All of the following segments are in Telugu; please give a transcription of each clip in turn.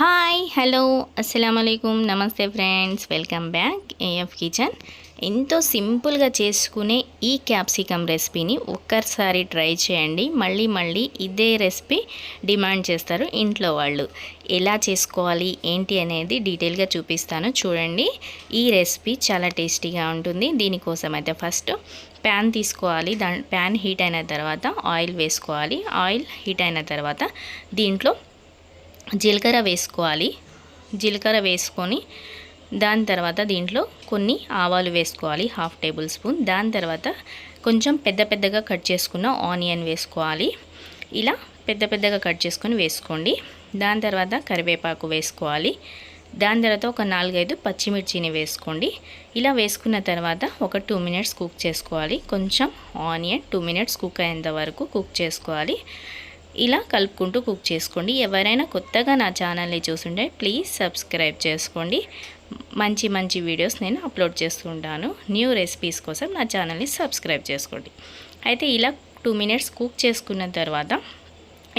హాయ్ హలో అస్సలం నమస్తే friends welcome back AF kitchen. ఎంతో సింపుల్గా చేసుకునే ఈ క్యాప్సికమ్ రెసిపీని ఒక్కసారి ట్రై చేయండి. మళ్ళీ మళ్ళీ ఇదే రెసిపీ డిమాండ్ చేస్తారు ఇంట్లో వాళ్ళు. ఎలా చేసుకోవాలి ఏంటి అనేది డీటెయిల్గా చూపిస్తాను. చూడండి ఈ రెసిపీ చాలా టేస్టీగా ఉంటుంది. దీనికోసం అయితే ఫస్ట్ ప్యాన్ తీసుకోవాలి. దా ప్యాన్ హీట్ అయిన తర్వాత ఆయిల్ వేసుకోవాలి. ఆయిల్ హీట్ అయిన తర్వాత దీంట్లో జీలకర్ర వేసుకోవాలి. జీలకర్ర వేసుకొని దాని తర్వాత దీంట్లో కొన్ని ఆవాలు వేసుకోవాలి హాఫ్ టేబుల్ స్పూన్. దాని తర్వాత కొంచెం పెద్ద పెద్దగా కట్ చేసుకున్న ఆనియన్ వేసుకోవాలి. ఇలా పెద్ద పెద్దగా కట్ చేసుకొని వేసుకోండి. దాని తర్వాత కరివేపాకు వేసుకోవాలి. దాని తర్వాత ఒక నాలుగైదు పచ్చిమిర్చిని వేసుకోండి. ఇలా వేసుకున్న తర్వాత ఒక టూ మినిట్స్ కుక్ చేసుకోవాలి. కొంచెం ఆనియన్ టూ మినిట్స్ కుక్ అయ్యేంత వరకు కుక్ చేసుకోవాలి. ఇలా కలుపుకుంటూ కుక్ చేసుకోండి. ఎవరైనా కొత్తగా నా ఛానల్ని చూసుంటే ప్లీజ్ సబ్స్క్రైబ్ చేసుకోండి. మంచి మంచి వీడియోస్ నేను అప్లోడ్ చేస్తుంటాను న్యూ రెసిపీస్ కోసం నా ఛానల్ని సబ్స్క్రైబ్ చేసుకోండి. అయితే ఇలా టూ మినిట్స్ కుక్ చేసుకున్న తర్వాత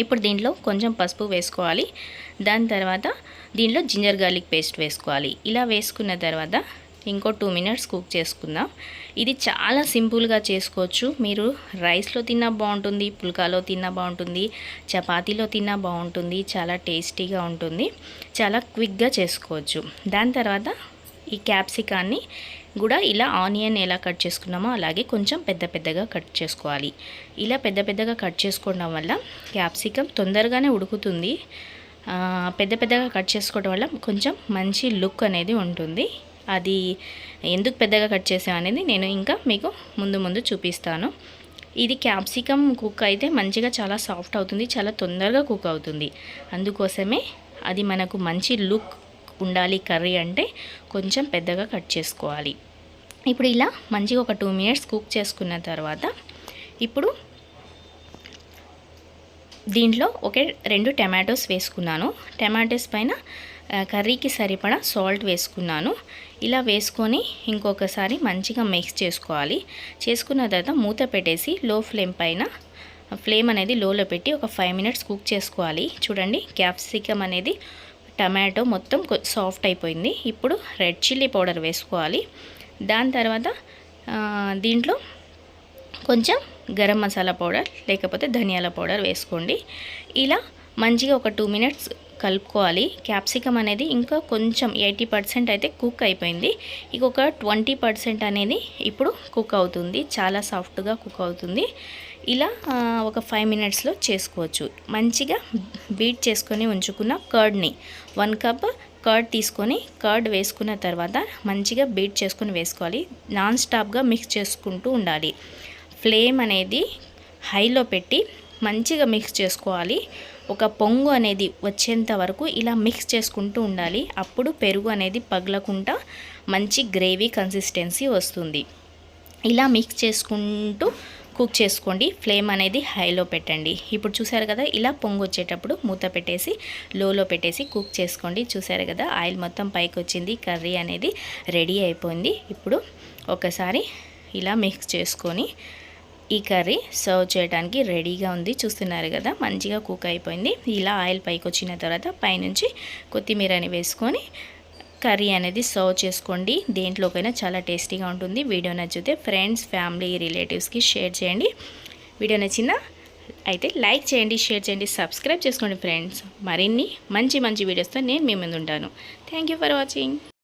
ఇప్పుడు దీంట్లో కొంచెం పసుపు వేసుకోవాలి. దాని తర్వాత దీంట్లో జింజర్ గార్లిక్ పేస్ట్ వేసుకోవాలి. ఇలా వేసుకున్న తర్వాత ఇంకో టూ మినిట్స్ కుక్ చేసుకుందాం. ఇది చాలా సింపుల్గా చేసుకోవచ్చు. మీరు రైస్లో తిన్నా బాగుంటుంది పుల్కాలో తిన్నా బాగుంటుంది చపాతీలో తిన్నా బాగుంటుంది చాలా టేస్టీగా ఉంటుంది. చాలా క్విక్గా చేసుకోవచ్చు. దాని తర్వాత ఈ క్యాప్సికాన్ని కూడా ఇలా ఆనియన్ ఎలా కట్ చేసుకున్నామో అలాగే కొంచెం పెద్ద పెద్దగా కట్ చేసుకోవాలి. ఇలా పెద్ద పెద్దగా కట్ చేసుకోవడం వల్ల క్యాప్సికమ్ తొందరగానే ఉడుకుతుంది. పెద్ద పెద్దగా కట్ చేసుకోవడం వల్ల కొంచెం మంచి లుక్ అనేది ఉంటుంది. అది ఎందుకు పెద్దగా కట్ చేసాం అనేది నేను ఇంకా మీకు ముందు ముందు చూపిస్తాను. ఇది క్యాప్సికమ్ కుక్ అయితే మంచిగా చాలా సాఫ్ట్ అవుతుంది చాలా తొందరగా కుక్ అవుతుంది. అందుకోసమే అది మనకు మంచి లుక్ ఉండాలి కర్రీ అంటే కొంచెం పెద్దగా కట్ చేసుకోవాలి. ఇప్పుడు ఇలా మంచిగా ఒక టూ మినిట్స్ కుక్ చేసుకున్న తర్వాత ఇప్పుడు దీంట్లో ఒకే రెండు టమాటోస్ వేసుకున్నాను. టమాటోస్ పైన కర్రీకి సరిపడా సాల్ట్ వేసుకున్నాను. ఇలా వేసుకొని ఇంకొకసారి మంచిగా మిక్స్ చేసుకోవాలి. చేసుకున్న తర్వాత మూత పెట్టేసి లో ఫ్లేమ్ పైన ఫ్లేమ్ అనేది లోలో పెట్టి ఒక ఫైవ్ మినిట్స్ కుక్ చేసుకోవాలి. చూడండి క్యాప్సికమ్ అనేది టమాటో మొత్తం సాఫ్ట్ అయిపోయింది. ఇప్పుడు రెడ్ చిల్లీ పౌడర్ వేసుకోవాలి. దాని తర్వాత దీంట్లో కొంచెం గరం మసాలా పౌడర్ లేకపోతే ధనియాల పౌడర్ వేసుకోండి. ఇలా మంచిగా ఒక టూ మినిట్స్ కలుపుకోవాలి. క్యాప్సికమ్ అనేది ఇంకా కొంచెం ఎయిటీ పర్సెంట్ అయితే కుక్ అయిపోయింది. ఇంకొక ట్వంటీ పర్సెంట్ అనేది ఇప్పుడు కుక్ అవుతుంది. చాలా సాఫ్ట్గా కుక్ అవుతుంది. ఇలా ఒక ఫైవ్ మినిట్స్లో చేసుకోవచ్చు. మంచిగా బీట్ చేసుకొని ఉంచుకున్న కర్డ్ని వన్ కప్ కర్డ్ తీసుకొని కర్డ్ వేసుకున్న తర్వాత మంచిగా బీట్ చేసుకొని వేసుకోవాలి. నాన్ స్టాప్గా మిక్స్ చేసుకుంటూ ఉండాలి. ఫ్లేమ్ అనేది హైలో పెట్టి మంచిగా మిక్స్ చేసుకోవాలి. ఒక పొంగు అనేది వచ్చేంత వరకు ఇలా మిక్స్ చేసుకుంటూ ఉండాలి. అప్పుడు పెరుగు అనేది పగలకుండా మంచి గ్రేవీ కన్సిస్టెన్సీ వస్తుంది. ఇలా మిక్స్ చేసుకుంటూ కుక్ చేసుకోండి. ఫ్లేమ్ అనేది హైలో పెట్టండి. ఇప్పుడు చూసారు కదా ఇలా పొంగు వచ్చేటప్పుడు మూత పెట్టేసి లోలో పెట్టేసి కుక్ చేసుకోండి. చూసారు కదా ఆయిల్ మొత్తం పైకి వచ్చింది. కర్రీ అనేది రెడీ అయిపోయింది. ఇప్పుడు ఒకసారి ఇలా మిక్స్ చేసుకొని ఈ కర్రీ సర్వ్ చేయడానికి రెడీగా ఉంది. చూస్తున్నారు కదా మంచిగా కుక్ అయిపోయింది. ఇలా ఆయిల్ పైకి వచ్చిన తర్వాత పైనుంచి కొత్తిమీరని వేసుకొని కర్రీ అనేది సర్వ్ చేసుకోండి. దేంట్లోకైనా చాలా టేస్టీగా ఉంటుంది. వీడియో నచ్చితే ఫ్రెండ్స్ ఫ్యామిలీ రిలేటివ్స్కి షేర్ చేయండి. వీడియో నచ్చిన అయితే లైక్ చేయండి షేర్ చేయండి సబ్స్క్రైబ్ చేసుకోండి ఫ్రెండ్స్. మరిన్ని మంచి మంచి వీడియోస్తో నేను మీ ముందు ఉంటాను థ్యాంక్ ఫర్ వాచింగ్.